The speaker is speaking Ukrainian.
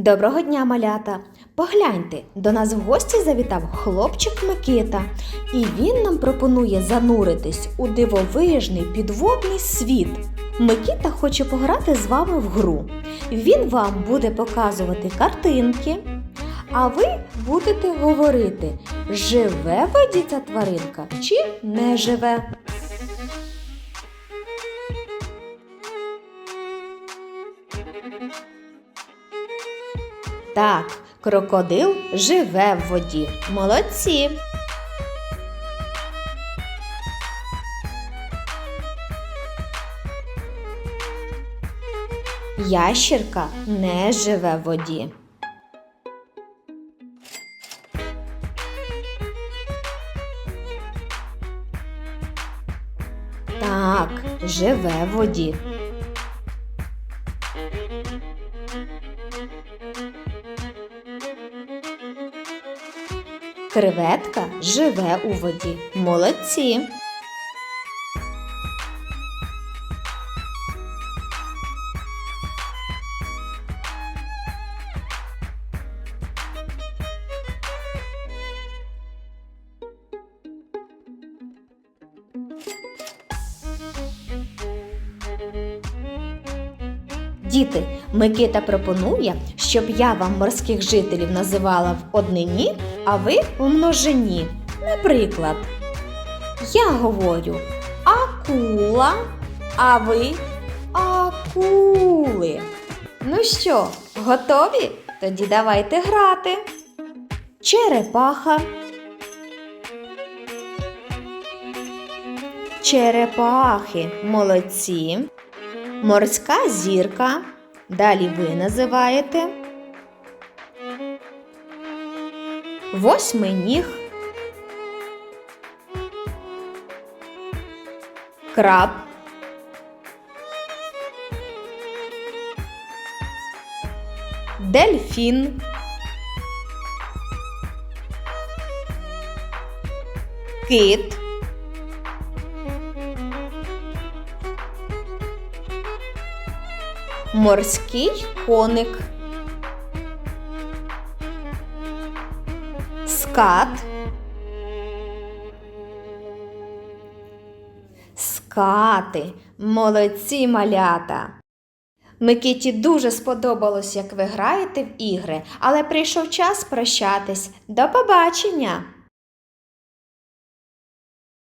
Доброго дня, малята! Погляньте, до нас в гості завітав хлопчик Микита, і він нам пропонує зануритись у дивовижний підводний світ. Микита хоче пограти з вами в гру. Він вам буде показувати картинки, а ви будете говорити, живе воді ця тваринка чи не живе. Так, крокодил живе в воді. Молодці. Ящірка не живе в воді. Так, живе в воді. Креветка живе у воді. Молодці. Діти, Микита пропонує, щоб я вам морських жителів називала в однині, а ви в множині. Наприклад, я говорю акула, а ви акули. Ну що, готові? Тоді давайте грати. Черепаха. Черепахи молодці. Морська зірка. Далі ви називаєте. Восьминіг. Краб. Дельфін. Кит. Морський коник. Скат. Скати. Молодці малята. Микиті дуже сподобалось, як ви граєте в ігри, але прийшов час прощатись. До побачення!